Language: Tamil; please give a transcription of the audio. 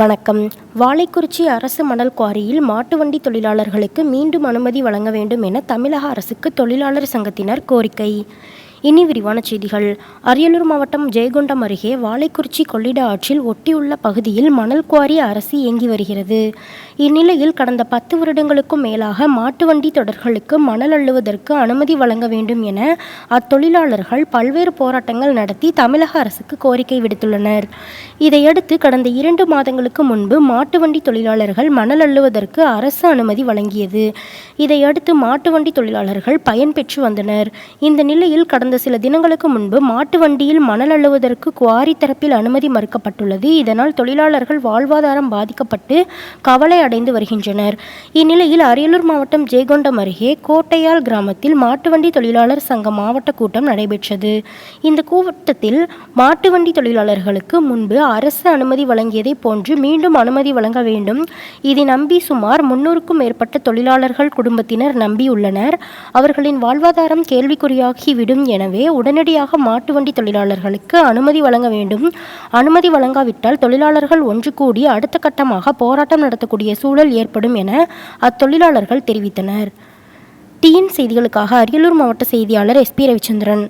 வணக்கம். வாழைக்குறிச்சி அரசு மணல் குவாரியில் மாட்டு வண்டி தொழிலாளர்களுக்கு மீண்டும் அனுமதி வழங்க வேண்டும் என தமிழக அரசுக்கு தொழிலாளர் சங்கத்தினர் கோரிக்கை. இனி விரிவான செய்திகள். அரியலூர் மாவட்டம் ஜெயகொண்டம் அருகே வாழைக்குறிச்சி கொள்ளிட ஆற்றில் ஒட்டியுள்ள பகுதியில் மணல் குவாரி அரசு இயங்கி வருகிறது. இந்நிலையில் கடந்த பத்து வருடங்களுக்கும் மேலாக மாட்டு வண்டி தொடர்களுக்கு மணல் அள்ளுவதற்கு அனுமதி வழங்க வேண்டும் என அத்தொழிலாளர்கள் பல்வேறு போராட்டங்கள் நடத்தி தமிழக அரசுக்கு கோரிக்கை விடுத்துள்ளனர். இதையடுத்து கடந்த இரண்டு மாதங்களுக்கு முன்பு மாட்டு வண்டி தொழிலாளர்கள் மணல் அள்ளுவதற்கு அரசு அனுமதி வழங்கியது. இதையடுத்து மாட்டு வண்டி தொழிலாளர்கள் பயன்பெற்று வந்தனர். இந்த நிலையில் கடந்த சில தினங்களுக்கு முன்பு மாட்டு வண்டியில் மணல் அள்ளுவதற்கு குவாரி தரப்பில் அனுமதி மறுக்கப்பட்டுள்ளது. இதனால் தொழிலாளர்கள் வாழ்வாதாரம் பாதிக்கப்பட்டு கவலை அடைந்து வருகின்றனர். இந்நிலையில் அரியலூர் மாவட்டம் ஜெயகொண்டம் அருகே கோட்டையால் கிராமத்தில் மாட்டு வண்டி தொழிலாளர் சங்க மாவட்ட கூட்டம் நடைபெற்றது. இந்த கூட்டத்தில் மாட்டு வண்டி தொழிலாளர்களுக்கு முன்பு அரசு அனுமதி வழங்கியதை போன்று மீண்டும் அனுமதி வழங்க வேண்டும். இதை நம்பி சுமார் முன்னூறுக்கும் மேற்பட்ட தொழிலாளர்கள் குடும்பத்தினர் நம்பியுள்ளனர். அவர்களின் வாழ்வாதாரம் கேள்விக்குறியாகிவிடும் என எனவே உடனடியாக மாட்டு வண்டி தொழிலாளர்களுக்கு அனுமதி வழங்க வேண்டும். அனுமதி வழங்காவிட்டால் தொழிலாளர்கள் ஒன்று கூடி அடுத்த கட்டமாக போராட்டம் நடத்தக்கூடிய சூழல் ஏற்படும் என அத்தொழிலாளர்கள் தெரிவித்தனர். டிஎன் செய்திகளுக்காக அரியலூர் மாவட்ட செய்தியாளர் எஸ்பி ரவிச்சந்திரன்.